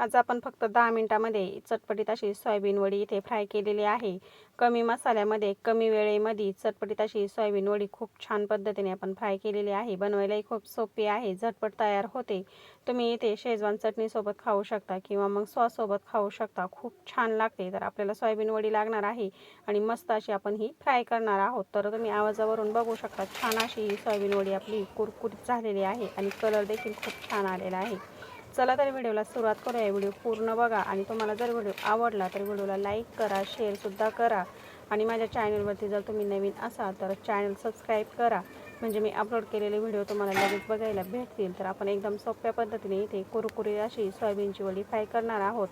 आज आपण फक्त दहा मिनटामध्ये चटपटीत अशी सोयाबीन वडी इथे फ्राय केलेली आहे. कमी मसाल्यामध्ये कमी वेळेमध्ये चटपटीत अशी सोयाबीन वडी खूप छान पद्धतीने आपण फ्राय केलेली आहे. बनवायलाही खूप सोपी आहे झटपट तयार होते. तुम्ही इथे शेजवान चटणीसोबत खाऊ शकता किंवा मग सॉससोबत खाऊ शकता. खूप छान लागते तर आपल्याला सोयाबीन वडी लागणार आहे आणि मस्त अशी आपण ही फ्राय करणार आहोत. तर तुम्ही आवाजावरून बघू शकता छान अशी ही सोयाबीन वडी आपली कुरकुरीत झालेली आहे आणि कलर देखील खूप छान आलेला आहे. चला तर व्हिडिओला सुरुवात करूया. व्हिडिओ पूर्ण बघा आणि तुम्हाला जर व्हिडिओ आवडला तर व्हिडिओला लाईक करा शेअरसुद्धा करा. आणि माझ्या चॅनलवरती जर तुम्ही नवीन असाल तर चॅनल सबस्क्राईब करा. म्हणजे मी अपलोड केलेले व्हिडिओ तुम्हाला लगेच बघायला भेटतील. तर आपण एकदम सोप्या पद्धतीने इथे कुरकुरी अशी सोयाबीनची वडी फ्राय करणार आहोत.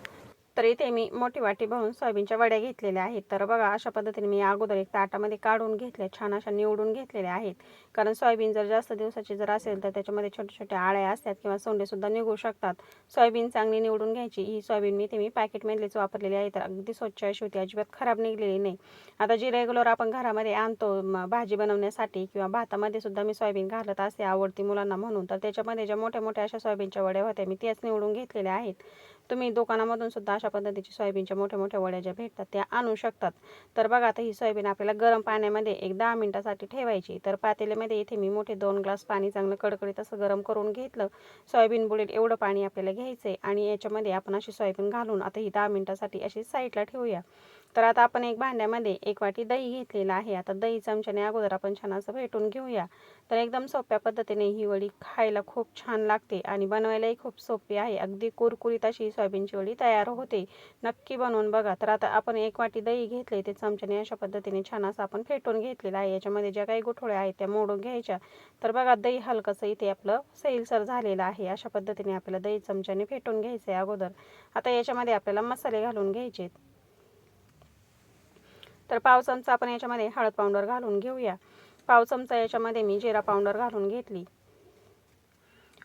तर इथे मी मोठी वाटी भरून सोयाबीनच्या वड्या घेतलेल्या आहेत. तर बघा अशा पद्धतीने मी अगोदर एक ताटामध्ये काढून घेतल्या छान अशा निवडून घेतलेल्या आहेत. कारण सोयाबीन जर जास्त दिवसाची जर असेल तर त्याच्यामध्ये छोट्या छोट्या आळ्या असतात किंवा सोंडेसुद्धा निघू शकतात. सोयाबीन चांगली निवडून घ्यायची ही सोयाबीन मी ते मी पॅकेटमधलीच वापरलेली आहे. तर अगदी स्वच्छ अशी होती अजिबात खराब निघलेली नाही. आता जी रेग्युलर आपण घरामध्ये आणतो भाजी बनवण्यासाठी किंवा भातामध्ये सुद्धा मी सोयाबीन घालत असते आवडती मुलांना म्हणून तर त्याच्यामध्ये ज्या मोठ्या मोठ्या अशा सोयाबीनच्या वड्या होत्या मी त्याच निवडून घेतलेल्या आहेत. तुम्ही दुकानामधून सुद्धा अशा पद्धतीची सोयाबीनच्या मोठ्या मोठ्या वड्या ज्या भेटतात त्या आणू शकतात. तर बघा आता ही सोयाबीन आपल्याला गरम पाण्यामध्ये एक दहा मिनटासाठी ठेवायची. तर पातेल्यामध्ये इथे मी मोठे दोन ग्लास पाणी चांगलं कडकडीत असं गरम करून घेतलं. सोयाबीन बुडेल एवढं पाणी आपल्याला घ्यायचं आहे आणि याच्यामध्ये आपण अशी सोयाबीन घालून आता ही दहा मिनटासाठी अशी साईडला ठेवूया. तर आता आपण एक भांड्यामध्ये एक वाटी दही घेतलेलं आहे. आता दही चमच्याने अगोदर आपण छान असं भेटून घेऊया. तर एकदम सोप्या पद्धतीने ही वडी खायला खूप छान लागते आणि बनवायलाही खूप सोपी आहे. अगदी कुरकुरीत अशी सोयाबीनची वडी तयार होते. नक्की बनवून बघा. तर आता आपण एक वाटी दही घेतले. ते चमच्याने अशा पद्धतीने छान असं आपण फेटून घेतलेलं आहे. याच्यामध्ये ज्या काही गुठोळ्या आहेत त्या मोडून घ्यायच्या. तर बघा दही हलकंसं इथे आपलं सैलसर झालेलं आहे. अशा पद्धतीने आपल्याला दही चमच्याने फेटून घ्यायचं आहे अगोदर. आता याच्यामध्ये आपल्याला मसाले घालून घ्यायचे तर पाव चमचा आपण याच्यामध्ये हळद पावडर घालून घेऊया. पाव चमचा याच्यामध्ये मी जिरा पावडर घालून घेतली.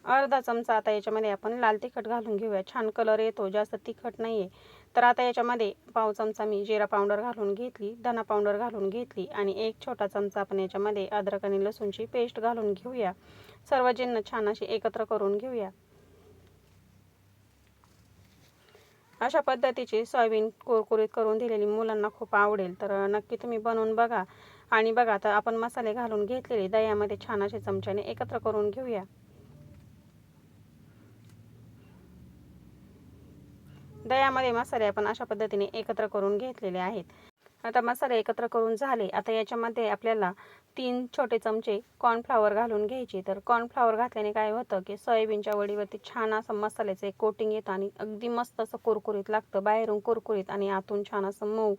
अर्धा चमचा आता याच्यामध्ये आपण लाल तिखट घालून घेऊया. छान कलर येतो जास्त तिखट नाही आहे तर आता याच्यामध्ये पाव चमचा मी जिरा पावडर घालून घेतली धना पावडर घालून घेतली आणि एक छोटा चमचा आपण याच्यामध्ये अद्रक आणि लसूणची पेस्ट घालून घेऊया. सर्व जिन्न छान अशी एकत्र करून घेऊया. अशा पद्धतीची सोयाबीन कुरकुरीत करून दिलेली मुलांना खूप आवडेल. तर नक्की तुम्ही बनवून बघा. आणि बघा तर आपण मसाले घालून घेतलेले दह्यामध्ये छान असे चमच्याने एकत्र करून घेऊया. दह्यामध्ये मसाले आपण अशा पद्धतीने एकत्र करून घेतलेले आहेत. आता मसाले एकत्र करून झाले. आता याच्यामध्ये आपल्याला तीन छोटे चमचे कॉर्नफ्लावर घालून घ्यायचे. तर कॉर्नफ्लावर घातल्याने काय होतं की सोयाबीनच्या वडीवरती छान असं मसाल्याचं एक कोटिंग येतं आणि अगदी मस्त असं कुरकुरीत लागतं. बाहेरून कुरकुरीत आणि आतून छान असं मऊ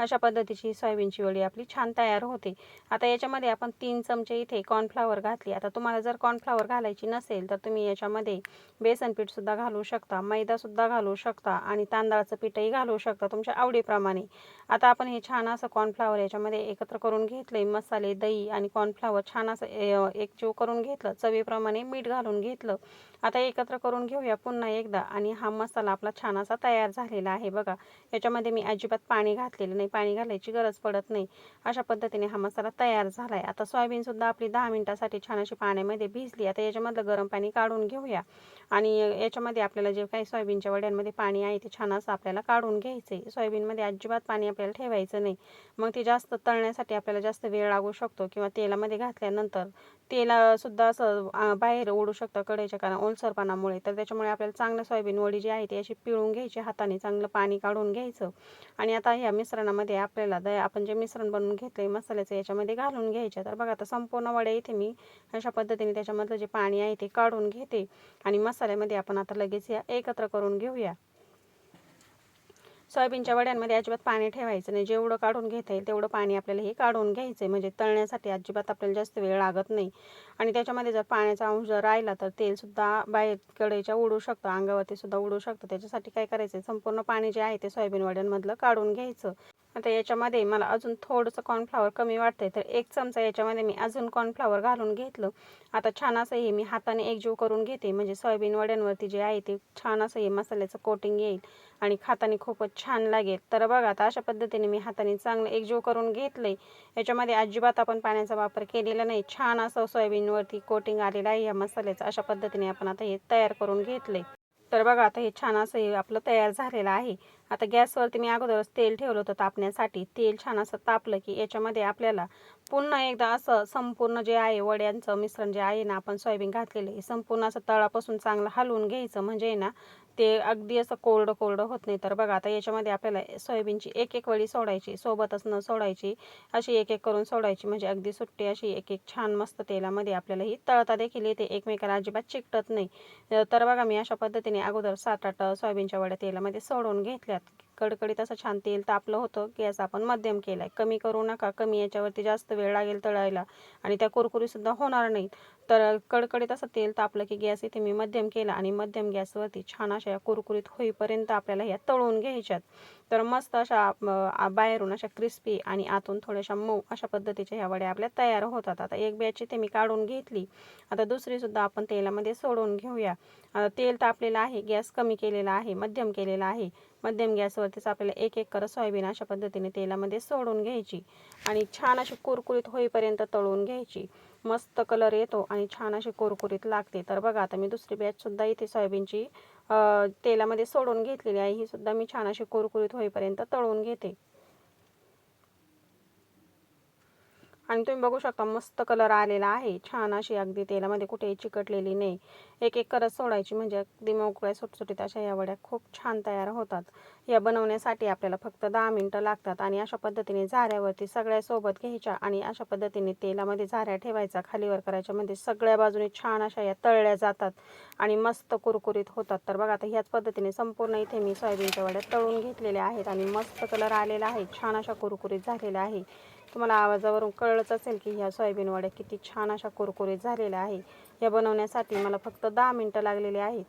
अशा पद्धतीची सोयाबीनची वडी आपली छान तयार होते. आता याच्यामध्ये आपण तीन चमचे इथे कॉर्नफ्लावर घातली. आता तुम्हाला जर कॉर्नफ्लावर घालायची नसेल तर तुम्ही याच्यामध्ये बेसन पीठसुद्धा घालू शकता मैदासुद्धा घालू शकता आणि तांदळाचं पीठही घालू शकता तुमच्या आवडीप्रमाणे. आता आपण हे छान असं कॉर्नफ्लावर याच्यामध्ये एकत्र करून घेतले मसाले दही आणि कॉर्नफ्लावर छान असं एकजीव करून घेतलं चवीप्रमाणे मीठ घालून घेतलं. आता एकत्र करून घेऊया पुन्हा एकदा आणि हा मसाला आपला छान असा तयार झालेला आहे बघा. याच्यामध्ये मी अजिबात पाणी घातलेलं नाही पाणी घालायची गरज पडत नाही. अशा पद्धतीने हा मसाला तयार झाला आहे आता सोयाबीनसुद्धा आपली दहा मिनटासाठी छान अशी पाण्यामध्ये भिजली. आता याच्यामधलं गरम पाणी काढून घेऊया. आणि याच्यामध्ये आपल्याला जे काही सोयाबीनच्या वड्यांमध्ये पाणी आहे ते छान असं आपल्याला काढून घ्यायचं आहे सोयाबीनमध्ये अजिबात पाणी आपल्याला ठेवायचं नाही. मग ते जास्त तळण्यासाठी आपल्याला जास्त वेळ लागू शकतो किंवा तेलामध्ये घातल्यानंतर तेलासुद्धा असं बाहेर ओढू शकतं कढईच्या कारण ओलसरपणामुळे. तर त्याच्यामुळे आपल्याला चांगलं सोयाबीन वडी जी आहे ती अशी पिळून घ्यायची. हाताने चांगलं पाणी काढून घ्यायचं. आणि आता ह्या मिश्रणामध्ये आपल्याला दया आपण जे मिश्रण बनवून घेतलं आहे मसाल्याचं याच्यामध्ये घालून घ्यायचं. तर बघा आता संपूर्ण वड्या इथे मी अशा पद्धतीने त्याच्यामधलं जे पाणी आहे ते काढून घेते आणि मसाल्यामध्ये आपण आता लगेच या एकत्र करून घेऊया. सोयाबीनच्या वड्यांमध्ये अजिबात पाणी ठेवायचं नाही. जेवढं काढून घेता येईल तेवढं पाणी आपल्याला हे काढून घ्यायचं आहे म्हणजे तळण्यासाठी अजिबात आपल्याला जास्त वेळ लागत नाही. आणि त्याच्यामध्ये जर पाण्याचा अंश जर राहिला तर तेलसुद्धा बाहेर कडेच्या उडू शकतं. अंगावरती सुद्धा उडू शकतं. त्याच्यासाठी काय करायचं आहे संपूर्ण पाणी जे आहे ते सोयाबीन वड्यांमधलं काढून घ्यायचं. आता याच्यामध्ये मला अजून थोडंसं कॉर्नफ्लावर कमी वाटतं आहे तर एक चमचा याच्यामध्ये मी अजून कॉर्नफ्लावर घालून घेतलं. आता छान असं हे मी हाताने एकजीव करून घेते. म्हणजे सोयाबीन वड्यांवरती जे आहे ते छान असं हे मसाल्याचं कोटिंग येईल आणि खाताने खूपच छान लागेल. तर बघा आता अशा पद्धतीने मी हाताने चांगलं एकजीव करून घेतलं आहे याच्यामध्ये अजिबात आपण पाण्याचा वापर केलेला नाही. छान असं सोयाबीनवरती कोटिंग आलेलं आहे या मसाल्याचं. अशा पद्धतीने आपण आता हे तयार करून घेतलं आहे तर बघा आता हे छान असं हे आपलं तयार झालेलं आहे. आता गॅसवरती मी अगोदरच तेल ठेवलं होतं तापण्यासाठी. तेल छान असं तापलं की याच्यामध्ये आपल्याला पुन्हा एकदा असं संपूर्ण जे आहे वड्यांचं मिश्रण जे आहे ना आपण सोयाबीन घातलेलं हे संपूर्ण असं तळापासून चांगलं हलवून घ्यायचं. म्हणजे ना ते अगदी असं कोरडं कोरडं होत नाही. तर बघा आता याच्यामध्ये आपल्याला सोयाबीनची एक एक वडी सोडायची सोबतच न सोडायची अशी एक एक करून सोडायची. म्हणजे अगदी सुट्टी अशी एक एक छान मस्त तेलामध्ये आपल्याला ही तळता देखील येते. एकमेकाला अजिबात चिकटत नाही. तर बघा मी अशा पद्धतीने अगोदर सात आठ सोयाबीनच्या वड्या तेलामध्ये सोडून घेतल्यात. कडकडीत असं छान तेल तापलं होतं गॅस आपण मध्यम केला आहे कमी करू नका कमी याच्यावरती जास्त वेळ लागेल तळायला आणि त्या कुरकुरीसुद्धा होणार नाहीत. तर कडकडीत असं तेल तापलं की गॅस इथे मी मध्यम केला आणि मध्यम गॅसवरती छान अशा कुरकुरीत होईपर्यंत आपल्याला ह्या तळून घ्यायच्यात. तर मस्त अशा बाहेरून अशा क्रिस्पी आणि आतून थोड्याशा मऊ अशा पद्धतीच्या ह्या वड्या आपल्या तयार होतात. आता एक बॅच इथे मी काढून घेतली. आता दुसरीसुद्धा आपण तेलामध्ये सोडून घेऊया. तेल तापलेलं आहे गॅस कमी केलेला आहे मध्यम केलेला आहे. मध्यम गॅसवरतीच आपल्याला एक एक करत सोयाबीन अशा पद्धतीने तेलामध्ये सोडून घ्यायची आणि छान अशी कुरकुरीत होईपर्यंत तळून घ्यायची. मस्त कलर येतो आणि छान अशी कुरकुरीत लागते. तर बघा आता मी दुसरी बॅचसुद्धा इथे सोयाबीनची तेलामध्ये सोडून घेतलेली आहे. ही सुद्धा मी छान अशी कुरकुरीत होईपर्यंत तळून घेते. आणि तुम्ही बघू शकता मस्त कलर आलेला आहे. छान अशी अगदी तेलामध्ये कुठेही चिकटलेली नाही. एक एक करत सोडायची म्हणजे अगदी मोकळ्या सुटसुटीत अशा या वड्या खूप छान तयार होतात. या बनवण्यासाठी आपल्याला फक्त दहा मिनटं लागतात आणि अशा पद्धतीने झाऱ्यावरती सगळ्या सोबत घ्यायच्या आणि अशा पद्धतीने तेलामध्ये झाऱ्या ठेवायचा खालीवर करायच्या म्हणजे सगळ्या बाजूने छान अशा या तळल्या जातात आणि मस्त कुरकुरीत होतात. तर बघा आता ह्याच पद्धतीने संपूर्ण इथे मी सोयाबीनच्या वड्या तळून घेतलेल्या आहेत आणि मस्त कलर आलेला आहे. छान अशा कुरकुरीत झालेल्या आहे. तुम्हाला आवाजावरून कळलंच असेल की ह्या सोयाबीन वड्या किती छान अशा कुरकुरीत झालेल्या आहे या बनवण्यासाठी मला फक्त दहा मिनटं लागलेली आहेत.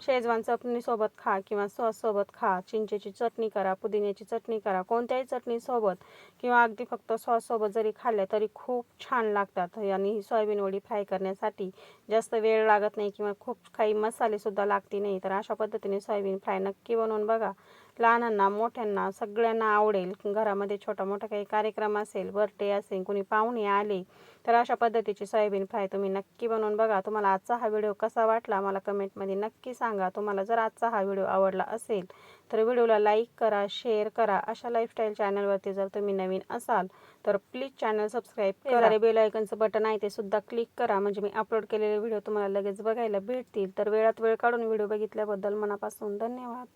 शेजवान चटणीसोबत खा किंवा सॉससोबत खा. चिंचेची चटणी करा पुदिन्याची चटणी करा कोणत्याही चटणीसोबत किंवा अगदी फक्त सॉससोबत जरी खाल्ल्या तरी खूप छान लागतात आणि ही सोयाबीन वडी फ्राय करण्यासाठी जास्त वेळ लागत नाही किंवा खूप काही मसालेसुद्धा लागते नाही. तर अशा पद्धतीने सोयाबीन फ्राय नक्की बनवून बघा. लहानांना मोठ्यांना सगळ्यांना आवडेल. घरामध्ये छोटा मोठा काही कार्यक्रम असेल बर्थडे असेल कोणी पाहुणे आले तर अशा पद्धतीची सोयाबीन फ्राय तुम्ही नक्की बनवून बघा. तुम्हाला आजचा हा व्हिडिओ कसा वाटला मला कमेंटमध्ये नक्की सांगा. तुम्हाला जर आजचा हा व्हिडिओ आवडला असेल तर व्हिडिओला लाईक करा शेअर करा. अशा लाईफस्टाईल चॅनलवरती जर तुम्ही नवीन असाल तर प्लीज चॅनल सबस्क्राईब करा. बेल आयकनचं बटन आहे ते सुद्धा क्लिक करा. म्हणजे मी अपलोड केलेले व्हिडिओ तुम्हाला लगेच बघायला भेटतील. तर वेळात वेळ काढून व्हिडिओ बघितल्याबद्दल मनापासून धन्यवाद.